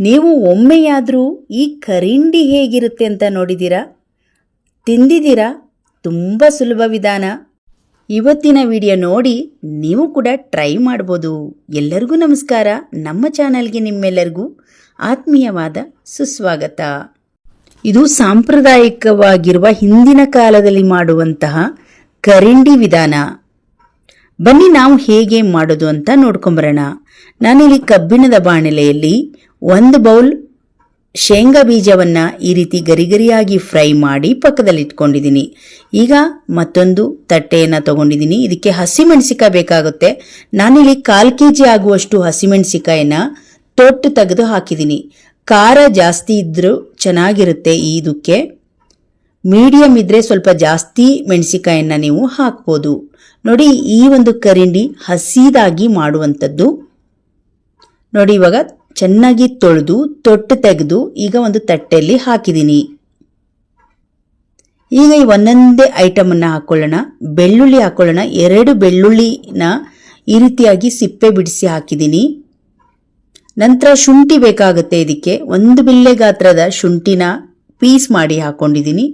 ನೀವು ಒಮ್ಮೆಯಾದರೂ ಈ ಕರಿಂಡಿ ಹೇಗಿರುತ್ತೆ ಅಂತ ನೋಡಿದ್ದೀರಾ? ತಿಂದಿದ್ದೀರಾ? ತುಂಬ ಸುಲಭ ವಿಧಾನ. ಇವತ್ತಿನ ವಿಡಿಯೋ ನೋಡಿ ನೀವು ಕೂಡ ಟ್ರೈ ಮಾಡ್ಬೋದು. ಎಲ್ಲರಿಗೂ ನಮಸ್ಕಾರ. ನಮ್ಮ ಚಾನಲ್ಗೆ ನಿಮ್ಮೆಲ್ಲರಿಗೂ ಆತ್ಮೀಯವಾದ ಸುಸ್ವಾಗತ. ಇದು ಸಾಂಪ್ರದಾಯಿಕವಾಗಿರುವ ಹಿಂದಿನ ಕಾಲದಲ್ಲಿ ಮಾಡುವಂತಹ ಕರಿಂಡಿ ವಿಧಾನ. ಬನ್ನಿ ನಾವು ಹೇಗೆ ಮಾಡೋದು ಅಂತ ನೋಡ್ಕೊಂಬರೋಣ. ನಾನಿಲ್ಲಿ ಕಬ್ಬಿಣದ ಬಾಣಲೆಯಲ್ಲಿ ಒಂದು ಬೌಲ್ ಶೇಂಗಾ ಬೀಜವನ್ನು ಈ ರೀತಿ ಗರಿಗರಿಯಾಗಿ ಫ್ರೈ ಮಾಡಿ ಪಕ್ಕದಲ್ಲಿ ಇಟ್ಕೊಂಡಿದ್ದೀನಿ ಈಗ ಮತ್ತೊಂದು ತಟ್ಟೆಯನ್ನು ತಗೊಂಡಿದ್ದೀನಿ. ಇದಕ್ಕೆ ಹಸಿಮೆಣಸಿಕಾಯಿ ಬೇಕಾಗುತ್ತೆ. ನಾನಿಲ್ಲಿ ಕಾಲು ಕೆ ಜಿ ಆಗುವಷ್ಟು ಹಸಿಮೆಣಸಿಕಾಯಿನ ತೊಟ್ಟು ತೆಗೆದು ಹಾಕಿದ್ದೀನಿ. ಖಾರ ಜಾಸ್ತಿ ಇದ್ದರೂ ಚೆನ್ನಾಗಿರುತ್ತೆ ಇದಕ್ಕೆ. ಮೀಡಿಯಂ ಇದ್ದರೆ ಸ್ವಲ್ಪ ಜಾಸ್ತಿ ಮೆಣಸಿಕಾಯನ್ನು ನೀವು ಹಾಕ್ಬೋದು. ನೋಡಿ, ಈ ಒಂದು ಕರಿಂಡಿ ಹಸಿದಾಗಿ ಮಾಡುವಂಥದ್ದು. ನೋಡಿ, ಇವಾಗ ಚೆನ್ನಾಗಿ ತೊಳೆದು, ತೊಟ್ಟು ತೆಗೆದು ಈಗ ಒಂದು ತಟ್ಟೆಯಲ್ಲಿ ಹಾಕಿದ್ದೀನಿ. ಈಗ ಈ ಒಂದೊಂದೇ ಐಟಮನ್ನು ಹಾಕೊಳ್ಳೋಣ. ಬೆಳ್ಳುಳ್ಳಿ ಹಾಕೊಳ್ಳೋಣ. ಎರಡು ಬೆಳ್ಳುಳ್ಳಿನ ಈ ರೀತಿಯಾಗಿ ಸಿಪ್ಪೆ ಬಿಡಿಸಿ ಹಾಕಿದ್ದೀನಿ. ನಂತರ ಶುಂಠಿ ಬೇಕಾಗುತ್ತೆ ಇದಕ್ಕೆ. ಒಂದು ಬಿಲ್ಲೆ ಗಾತ್ರದ ಶುಂಠಿನ ಪೀಸ್ ಮಾಡಿ ಹಾಕ್ಕೊಂಡಿದ್ದೀನಿ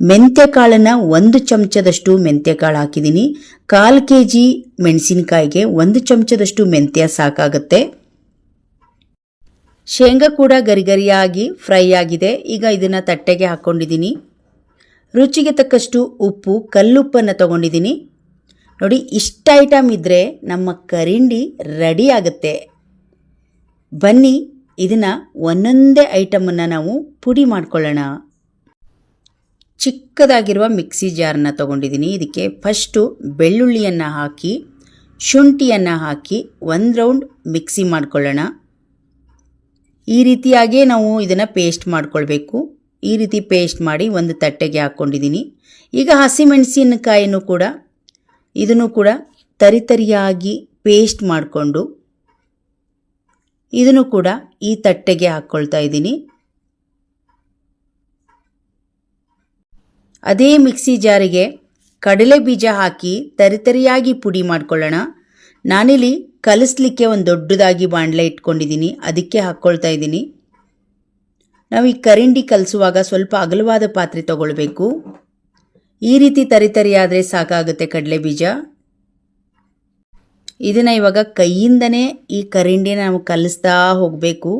ಮೆಂತ್ಯ ಕಾಳನ್ನ ಒಂದು ಚಮಚದಷ್ಟು ಮೆಂತ್ಯ ಕಾಳು ಹಾಕಿದ್ದೀನಿ. ಕಾಲು ಕೆ ಜಿ ಮೆಣಸಿನಕಾಯಿಗೆ ಒಂದು ಚಮಚದಷ್ಟು ಮೆಂತ್ಯ ಸಾಕಾಗುತ್ತೆ. ಶೇಂಗಾ ಕೂಡ ಗರಿಗರಿಯಾಗಿ ಫ್ರೈ ಆಗಿದೆ. ಈಗ ಇದನ್ನು ತಟ್ಟೆಗೆ ಹಾಕ್ಕೊಂಡಿದ್ದೀನಿ ರುಚಿಗೆ ತಕ್ಕಷ್ಟು ಉಪ್ಪು, ಕಲ್ಲುಪ್ಪನ್ನು ತಗೊಂಡಿದ್ದೀನಿ. ನೋಡಿ, ಇಷ್ಟ ಐಟಮ್ ಇದ್ದರೆ ನಮ್ಮ ಕರಿಂಡಿ ರೆಡಿ ಆಗುತ್ತೆ. ಬನ್ನಿ, ಇದನ್ನು ಒಂದೊಂದೇ ಐಟಮನ್ನು ನಾವು ಪುಡಿ ಮಾಡ್ಕೊಳ್ಳೋಣ. ಚಿಕ್ಕದಾಗಿರುವ ಮಿಕ್ಸಿ ಜಾರನ್ನ ತಗೊಂಡಿದ್ದೀನಿ. ಇದಕ್ಕೆ ಫಸ್ಟು ಬೆಳ್ಳುಳ್ಳಿಯನ್ನು ಹಾಕಿ, ಶುಂಠಿಯನ್ನು ಹಾಕಿ, ಒಂದು ರೌಂಡ್ ಮಿಕ್ಸಿ ಮಾಡ್ಕೊಳ್ಳೋಣ. ಈ ರೀತಿಯಾಗೇ ನಾವು ಇದನ್ನು ಪೇಸ್ಟ್ ಮಾಡಿಕೊಳ್ಬೇಕು. ಈ ರೀತಿ ಪೇಸ್ಟ್ ಮಾಡಿ ಒಂದು ತಟ್ಟೆಗೆ ಹಾಕ್ಕೊಂಡಿದ್ದೀನಿ ಈಗ ಹಸಿಮೆಣಸಿನಕಾಯಿನೂ ಕೂಡ, ಇದನ್ನು ಕೂಡ ತರಿತರಿಯಾಗಿ ಪೇಸ್ಟ್ ಮಾಡಿಕೊಂಡು ಇದನ್ನು ಕೂಡ ಈ ತಟ್ಟೆಗೆ ಹಾಕ್ಕೊಳ್ತಾ ಇದ್ದೀನಿ. ಅದೇ ಮಿಕ್ಸಿ ಜಾರಿಗೆ ಕಡಲೆ ಬೀಜ ಹಾಕಿ ತರಿತರಿಯಾಗಿ ಪುಡಿ ಮಾಡ್ಕೊಳ್ಳೋಣ. ನಾನಿಲ್ಲಿ ಕಲಿಸ್ಲಿಕ್ಕೆ ಒಂದು ದೊಡ್ಡದಾಗಿ ಬಾಣಲೆ ಇಟ್ಕೊಂಡಿದ್ದೀನಿ ಅದಕ್ಕೆ ಹಾಕ್ಕೊಳ್ತಾ ಇದ್ದೀನಿ. ನಾವು ಈ ಕರಿಂಡಿ ಕಲಿಸುವಾಗ ಸ್ವಲ್ಪ ಅಗಲವಾದ ಪಾತ್ರೆ ತಗೊಳ್ಬೇಕು. ಈ ರೀತಿ ತರಿತರಿಯಾದರೆ ಸಾಕಾಗುತ್ತೆ ಕಡಲೆ ಬೀಜ ಇದನ್ನು ಇವಾಗ ಕೈಯಿಂದನೇ ಈ ಕರಿಂಡಿನ ನಾವು ಕಲಿಸ್ತಾ ಹೋಗಬೇಕು.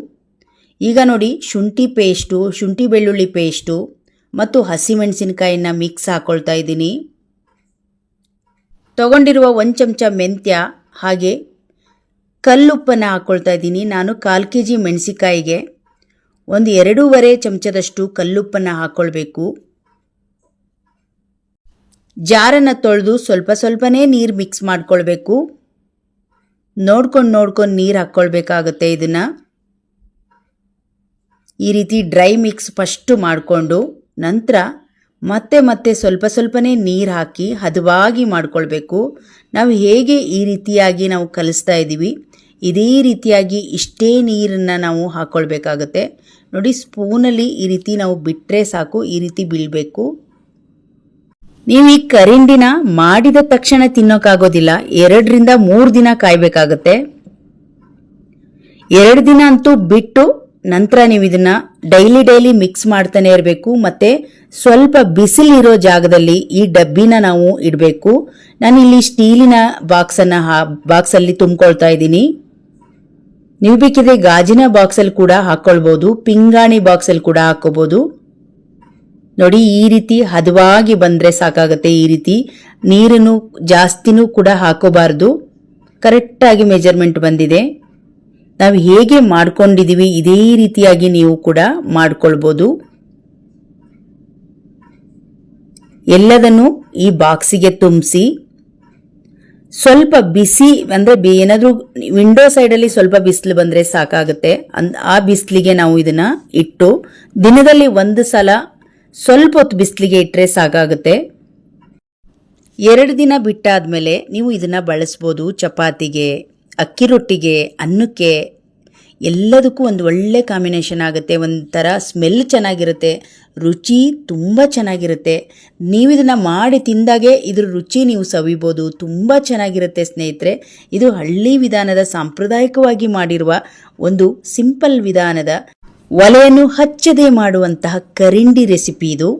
ಈಗ ನೋಡಿ, ಶುಂಠಿ ಪೇಸ್ಟು, ಶುಂಠಿ ಬೆಳ್ಳುಳ್ಳಿ ಪೇಸ್ಟು ಮತ್ತು ಹಸಿಮೆಣಸಿನಕಾಯಿನ ಮಿಕ್ಸ್ ಹಾಕ್ಕೊಳ್ತಾ ಇದ್ದೀನಿ. ತಗೊಂಡಿರುವ ಒಂದು ಚಮಚ ಮೆಂತ್ಯ ಹಾಗೆ ಕಲ್ಲುಪ್ಪನ್ನು ಹಾಕ್ಕೊಳ್ತಾ ಇದ್ದೀನಿ. ನಾನು ಕಾಲು ಕೆ ಜಿ ಮೆಣಸಿಕಾಯಿಗೆ ಒಂದು ಎರಡೂವರೆ ಚಮಚದಷ್ಟು ಕಲ್ಲುಪ್ಪನ್ನು ಹಾಕ್ಕೊಳ್ಬೇಕು ಜಾರನ್ನು ತೊಳೆದು ಸ್ವಲ್ಪ ಸ್ವಲ್ಪನೇ ನೀರು ಮಿಕ್ಸ್ ಮಾಡ್ಕೊಳ್ಬೇಕು. ನೋಡ್ಕೊಂಡು ನೋಡ್ಕೊಂಡು ನೀರು ಹಾಕ್ಕೊಳ್ಬೇಕಾಗುತ್ತೆ ಇದನ್ನು. ಈ ರೀತಿ ಡ್ರೈ ಮಿಕ್ಸ್ ಫಸ್ಟು ಮಾಡಿಕೊಂಡು ನಂತರ ಮತ್ತೆ ಮತ್ತೆ ಸ್ವಲ್ಪ ಸ್ವಲ್ಪನೇ ನೀರು ಹಾಕಿ ಹದವಾಗಿ ಮಾಡಿಕೊಳ್ಬೇಕು. ನಾವು ಹೇಗೆ ಈ ರೀತಿಯಾಗಿ ನಾವು ಕಲಿಸ್ತಾ ಇದ್ದೀವಿ ಇದೇ ರೀತಿಯಾಗಿ ಇಷ್ಟೇ ನೀರನ್ನು ನಾವು ಹಾಕ್ಕೊಳ್ಬೇಕಾಗತ್ತೆ ನೋಡಿ, ಸ್ಪೂನಲ್ಲಿ ಈ ರೀತಿ ನಾವು ಬಿಟ್ಟರೆ ಸಾಕು, ಈ ರೀತಿ ಬೀಳಬೇಕು. ನೀವು ಈ ಕರಿಂಡಿನ ಮಾಡಿದ ತಕ್ಷಣ ತಿನ್ನೋಕ್ಕಾಗೋದಿಲ್ಲ ಎರಡರಿಂದ ಮೂರು ದಿನ ಕಾಯಬೇಕಾಗತ್ತೆ. ಎರಡು ದಿನ ಅಂತೂ ಬಿಟ್ಟು ನಂತರ ನೀವು ಇದನ್ನ ಡೈಲಿ ಡೈಲಿ ಮಿಕ್ಸ್ ಮಾಡ್ತಾನೆ ಇರಬೇಕು. ಮತ್ತೆ ಸ್ವಲ್ಪ ಬಿಸಿಲಿರೋ ಜಾಗದಲ್ಲಿ ಈ ಡಬ್ಬಿನ ನಾವು ಇಡಬೇಕು. ನಾನು ಇಲ್ಲಿ ಸ್ಟೀಲಿನ ಬಾಕ್ಸನ್ನು ಹಾ ಬಾಕ್ಸಲ್ಲಿ ತುಂಬಿಕೊಳ್ತಾ ಇದ್ದೀನಿ. ನೀವು ಬೇಕಿದ್ರೆ ಗಾಜಿನ ಬಾಕ್ಸಲ್ಲಿ ಕೂಡ ಹಾಕ್ಕೊಳ್ಬೋದು ಪಿಂಗಾಣಿ ಬಾಕ್ಸಲ್ಲಿ ಕೂಡ ಹಾಕೋಬಹುದು ನೋಡಿ, ಈ ರೀತಿ ಹದವಾಗಿ ಬಂದರೆ ಸಾಕಾಗುತ್ತೆ ಈ ರೀತಿ. ನೀರನ್ನು ಜಾಸ್ತಿನೂ ಕೂಡ ಹಾಕೋಬಾರ್ದು. ಕರೆಕ್ಟಾಗಿ ಮೆಜರ್ಮೆಂಟ್ ಬಂದಿದೆ. ನಾವು ಹೇಗೆ ಮಾಡ್ಕೊಂಡಿದ್ದೀವಿ ಇದೇ ರೀತಿಯಾಗಿ ನೀವು ಕೂಡ ಮಾಡ್ಕೊಳ್ಬೋದು. ಎಲ್ಲದನ್ನು ಈ ಬಾಕ್ಸಿಗೆ ತುಂಬಿಸಿ ಸ್ವಲ್ಪ ಬಿಸಿ ಅಂದರೆ ಏನಾದರೂ ವಿಂಡೋ ಸೈಡಲ್ಲಿ ಸ್ವಲ್ಪ ಬಿಸಿಲು ಬಂದರೆ ಸಾಕಾಗುತ್ತೆ. ಅನ್ ಆ ಬಿಸಿಲಿಗೆ ನಾವು ಇದನ್ನು ಇಟ್ಟು ದಿನದಲ್ಲಿ ಒಂದು ಸಲ ಸ್ವಲ್ಪ ಹೊತ್ತು ಬಿಸಿಲಿಗೆ ಇಟ್ಟರೆ ಸಾಕಾಗುತ್ತೆ. ಎರಡು ದಿನ ಬಿಟ್ಟಾದ ಮೇಲೆ ನೀವು ಇದನ್ನು ಬಳಸ್ಬೋದು ಚಪಾತಿಗೆ. ಅಕ್ಕಿ ರೊಟ್ಟಿಗೆ, ಅನ್ನಕ್ಕೆ ಎಲ್ಲದಕ್ಕೂ ಒಂದು ಒಳ್ಳೆ ಕಾಂಬಿನೇಷನ್ ಆಗುತ್ತೆ, ಒಂಥರ ಸ್ಮೆಲ್ ಚೆನ್ನಾಗಿರುತ್ತೆ, ರುಚಿ ತುಂಬ ಚೆನ್ನಾಗಿರುತ್ತೆ. ನೀವು ಇದನ್ನು ಮಾಡಿ ತಿಂದಾಗೆ ಇದ್ರ ರುಚಿ ನೀವು ಸವಿಬೋದು, ತುಂಬ ಚೆನ್ನಾಗಿರುತ್ತೆ ಸ್ನೇಹಿತರೆ. ಇದು ಹಳ್ಳಿ ವಿಧಾನದ ಸಾಂಪ್ರದಾಯಿಕವಾಗಿ ಮಾಡಿರುವ ಒಂದು ಸಿಂಪಲ್ ವಿಧಾನದ ಒಲೆಯನ್ನು ಹಚ್ಚದೆ ಮಾಡುವಂತಹ ಕರಿಂಡಿ ರೆಸಿಪಿ ಇದು.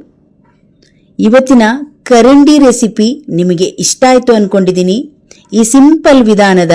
ಇವತ್ತಿನ ಕರಿಂಡಿ ರೆಸಿಪಿ ನಿಮಗೆ ಇಷ್ಟ ಆಯಿತು ಅಂದ್ಕೊಂಡಿದ್ದೀನಿ ಈ ಸಿಂಪಲ್ ವಿಧಾನದ